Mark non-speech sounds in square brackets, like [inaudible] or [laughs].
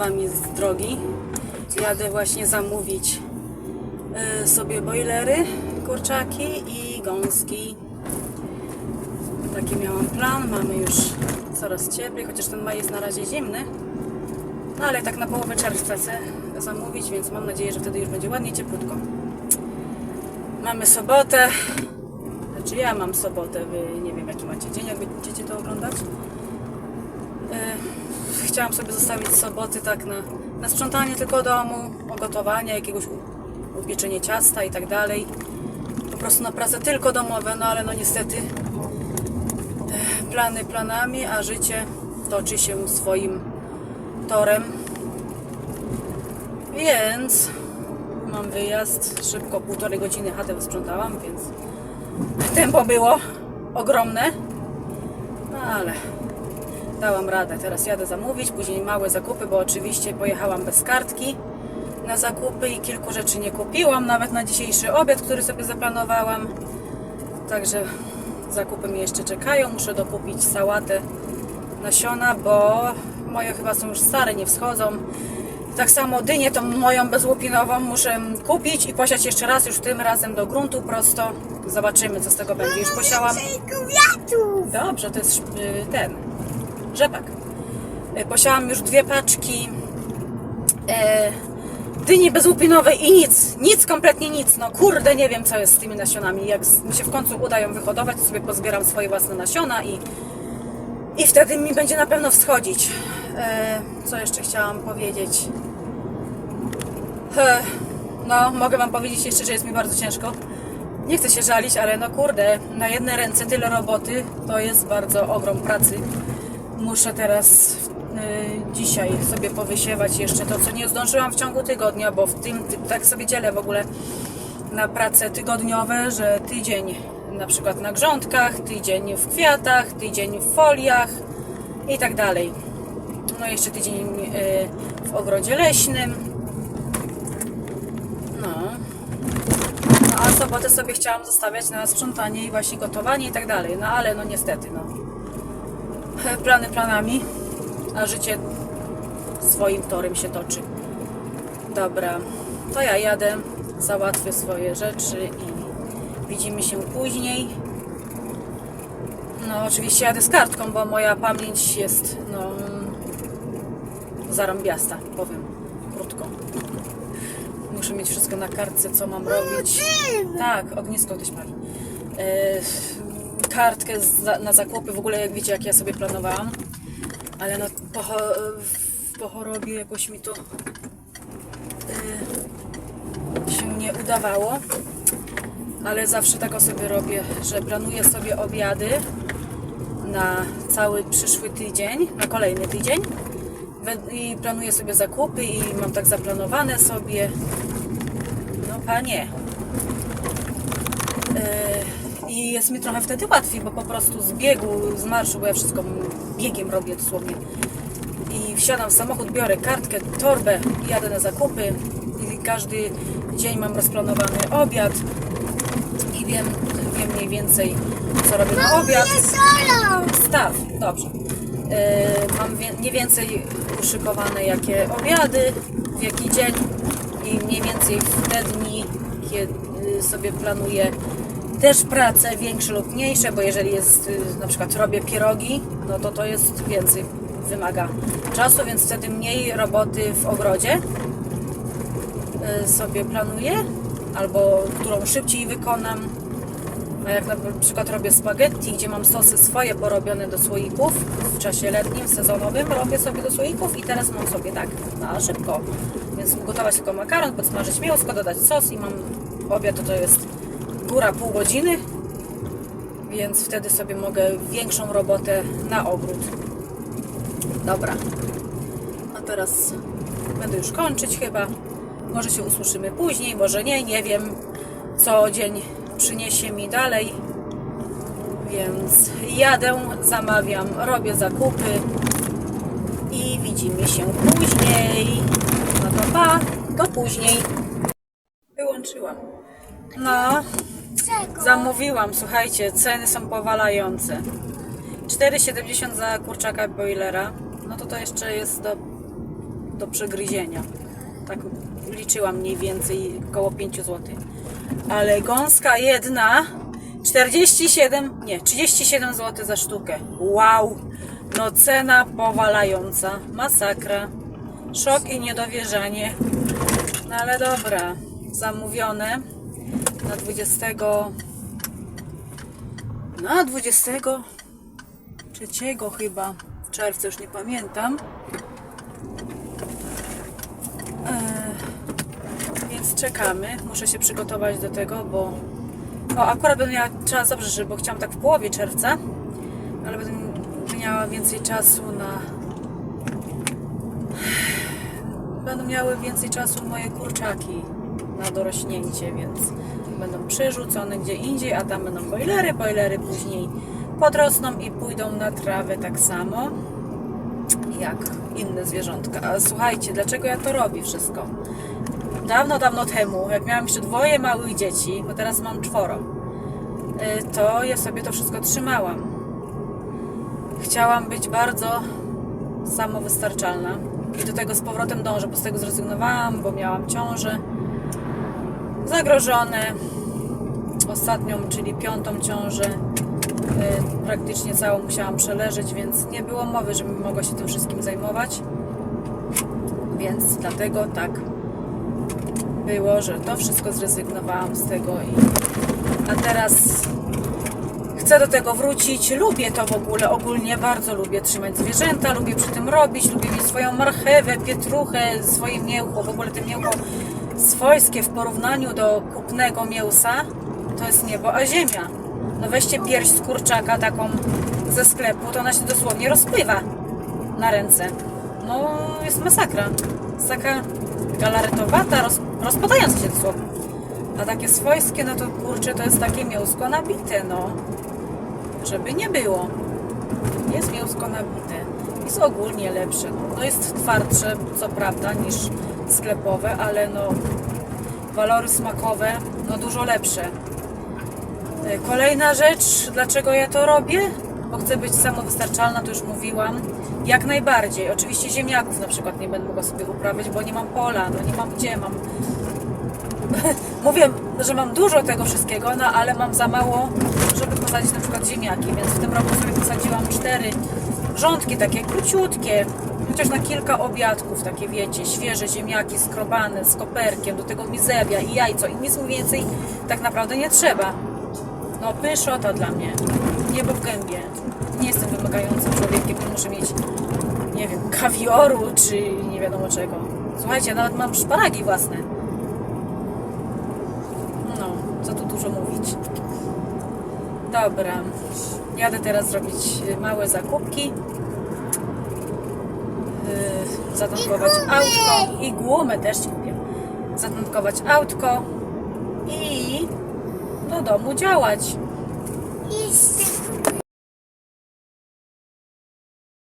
Wami z drogi. Jadę właśnie zamówić y, sobie bojlery, kurczaki i gąski. Taki miałam plan. Mamy już coraz cieplej, chociaż ten maj jest na razie zimny. No ale tak na połowę czerwca chcę zamówić, więc mam nadzieję, że wtedy już będzie ładnie cieplutko. Mamy sobotę. Znaczy ja mam sobotę, wy nie wiem jaki macie dzień, jak będziecie to oglądać. Chciałam sobie zostawić soboty tak na, na sprzątanie tylko domu, ogotowanie jakiegoś upieczenie ciasta i tak dalej. Po prostu na prace tylko domowe, no ale no niestety e, plany planami, a życie toczy się swoim torem. Więc mam wyjazd, szybko półtorej godziny chatę wysprzątałam, więc tempo było ogromne. No ale dałam radę. Teraz jadę zamówić, później małe zakupy, bo oczywiście pojechałam bez kartki na zakupy i kilku rzeczy nie kupiłam, nawet na dzisiejszy obiad, który sobie zaplanowałam. Także zakupy mnie jeszcze czekają. Muszę dokupić sałatę nasiona, bo moje chyba są już stare, nie wschodzą. Tak samo dynię tą moją bezłupinową muszę kupić i posiać jeszcze raz, już tym razem do gruntu prosto. Zobaczymy co z tego będzie. Już posiałam. Dobrze, to jest y, ten rzepak. Y, Posiałam już dwie paczki e, dyni bezłupinowej i nic, nic, kompletnie nic. No kurde, nie wiem co jest z tymi nasionami. Jak mi się w końcu uda ją wyhodować, to sobie pozbieram swoje własne nasiona i, i wtedy mi będzie na pewno wschodzić. E, co jeszcze chciałam powiedzieć? E, no, mogę Wam powiedzieć jeszcze, że jest mi bardzo ciężko. Nie chcę się żalić, ale no kurde, na jedne ręce tyle roboty to jest bardzo ogrom pracy. Muszę teraz y, dzisiaj sobie powysiewać jeszcze to, co nie zdążyłam w ciągu tygodnia, bo w tym ty, tak sobie dzielę w ogóle na prace tygodniowe, że tydzień na przykład na grządkach, tydzień w kwiatach, tydzień w foliach i tak dalej. No jeszcze tydzień y, w ogrodzie leśnym. No. No a sobotę sobie chciałam zostawiać na sprzątanie i właśnie gotowanie i tak dalej. No ale no niestety, no. Plany planami, a życie swoim torem się toczy. Dobra, to ja jadę, załatwię swoje rzeczy i widzimy się później. No oczywiście jadę z kartką, bo moja pamięć jest no zarąbiasta, powiem krótko. Muszę mieć wszystko na kartce, co mam robić. Tak, ognisko ktoś pali. E, kartkę na zakupy, w ogóle jak wiecie, jak ja sobie planowałam. Ale no po, po chorobie jakoś mi to e, się nie udawało. Ale zawsze tak sobie robię, że planuję sobie obiady na cały przyszły tydzień, na kolejny tydzień. I planuję sobie zakupy i mam tak zaplanowane sobie. No panie. Yy, I jest mi trochę wtedy łatwiej, bo po prostu z biegu, z marszu, bo ja wszystko biegiem robię dosłownie. I wsiadam w samochód, biorę kartkę, torbę jadę na zakupy. I każdy dzień mam rozplanowany obiad. I wiem, wiem mniej więcej, co robię na obiad. Staw, dobrze. Yy, mam wie, mniej więcej uszykowane jakie obiady, w jaki dzień i mniej więcej w te dni, kiedy sobie planuję też prace większe lub mniejsze, bo jeżeli jest y, na przykład robię pierogi, no to to jest więcej, wymaga czasu, więc wtedy mniej roboty w ogrodzie y, sobie planuję, albo którą szybciej wykonam. A jak na przykład robię spaghetti, gdzie mam sosy swoje porobione do słoików w czasie letnim, sezonowym, robię sobie do słoików i teraz mam sobie tak na szybko. Więc ugotować tylko makaron, podsmażyć mięsko, dodać sos i mam obiad, to to jest góra pół godziny, więc wtedy sobie mogę większą robotę na ogród. Dobra. A teraz będę już kończyć chyba. Może się usłyszymy później, może nie, nie wiem co dzień przyniesie mi dalej. Więc jadę, zamawiam, robię zakupy i widzimy się później. No to pa, do później. Wyłączyłam. No? Zamówiłam, słuchajcie, ceny są powalające. 4,70 za kurczaka boilera. no to to jeszcze jest do, do przegryzienia. Tak liczyłam mniej więcej około 5 zł. Ale gąska jedna 47, nie, 37 zł za sztukę. Wow! No cena powalająca. Masakra. Szok i niedowierzanie. No ale dobra. Zamówione na 20. Na 23 chyba czerwca, już nie pamiętam. Eee, więc czekamy. Muszę się przygotować do tego, bo o, akurat będę miała czas, dobrze, że, bo chciałam tak w połowie czerwca, ale będę miała więcej czasu na. Będą miały więcej czasu moje kurczaki na dorośnięcie, więc będą przerzucone gdzie indziej, a tam będą bojlery. Bojlery później podrosną i pójdą na trawę tak samo jak inne zwierzątka. A słuchajcie, dlaczego ja to robię wszystko? Dawno, dawno temu, jak miałam jeszcze dwoje małych dzieci, bo teraz mam czworo, y, to ja sobie to wszystko trzymałam. Chciałam być bardzo samowystarczalna i do tego z powrotem dążę, bo z tego zrezygnowałam, bo miałam ciążę zagrożone. Ostatnią, czyli piątą ciążę, y, praktycznie całą musiałam przeleżeć, więc nie było mowy, żebym mogła się tym wszystkim zajmować. Więc dlatego tak było, że to wszystko zrezygnowałam z tego i a teraz chcę do tego wrócić. Lubię to w ogóle, ogólnie bardzo lubię trzymać zwierzęta, lubię przy tym robić, lubię mieć swoją marchewę, pietruchę, swoje mięcho, w ogóle te mięcho swojskie w porównaniu do kupnego mięsa to jest niebo a ziemia. No weźcie pierś z kurczaka taką ze sklepu, to ona się dosłownie rozpływa na ręce. No, jest masakra. Jest taka galaretowata, roz, rozpadająca się dosłownie. A takie swojskie, no to kurczę, to jest takie mięsko nabite, no. Żeby nie było. Jest mięsko nabite. Jest ogólnie lepsze. No, jest twardsze, co prawda, niż sklepowe, ale no walory smakowe, no dużo lepsze. E, Kolejna rzecz, dlaczego ja to robię? Bo chcę być samowystarczalna, to już mówiłam. Jak najbardziej. Oczywiście ziemniaków na przykład nie będę mogła sobie uprawiać, bo nie mam pola, no nie mam gdzie, mam... [laughs] Mówię, że mam dużo tego wszystkiego, no ale mam za mało, żeby posadzić na przykład ziemniaki, więc w tym roku sobie posadziłam cztery rządki takie króciutkie, chociaż na kilka obiadków, takie wiecie, świeże ziemniaki skrobane z koperkiem, do tego mizeria i jajco i nic mi więcej tak naprawdę nie trzeba. No pyszota dla mnie. Niebo w gębie. Nie jestem wymagającym człowiekiem, nie muszę mieć, nie wiem, kawioru czy nie wiadomo czego. Słuchajcie, nawet mam szparagi własne. No, co tu dużo mówić. Dobra, jadę teraz zrobić małe zakupki. Gumy. autko i głumę też ci kupię. Zatankować autko i do domu działać. Jeszcze